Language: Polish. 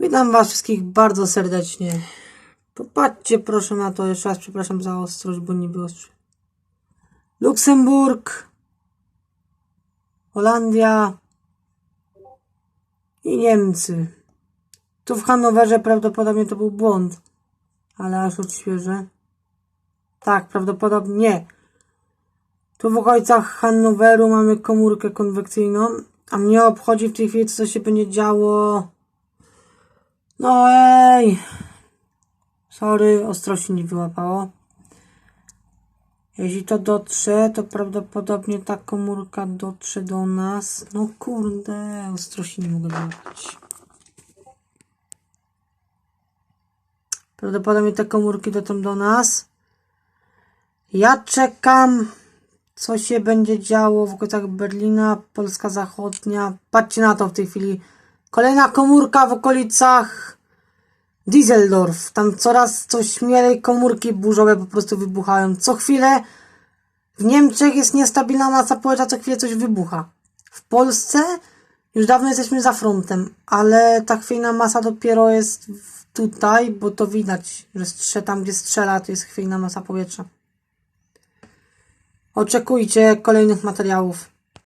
Witam Was wszystkich bardzo serdecznie. Popatrzcie proszę na to, jeszcze raz przepraszam za ostrość, bo nie było ostrzy. Luksemburg, Holandia i Niemcy. Tu w Hanowerze prawdopodobnie to był błąd, ale aż odświeżę. Tak, prawdopodobnie nie. Tu w okolicach Hanoweru mamy komórkę konwekcyjną, a mnie obchodzi w tej chwili, co się będzie działo no ej. Sorry, ostrości nie wyłapało. Jeśli to dotrze, to prawdopodobnie ta komórka dotrze do nas. No kurde, ostrości nie mogę wyłapać. Prawdopodobnie te komórki dotrą do nas. Ja czekam, co się będzie działo w okolicach Berlina, Polska Zachodnia. Patrzcie na to w tej chwili. Kolejna komórka w okolicach Düsseldorf. Tam coraz coś śmielej komórki burzowe po prostu wybuchają. Co chwilę w Niemczech jest niestabilna masa powietrza, co chwilę coś wybucha. W Polsce już dawno jesteśmy za frontem, ale ta chwiejna masa dopiero jest tutaj, bo to widać, że strze tam, gdzie strzela, to jest chwiejna masa powietrza. Oczekujcie kolejnych materiałów.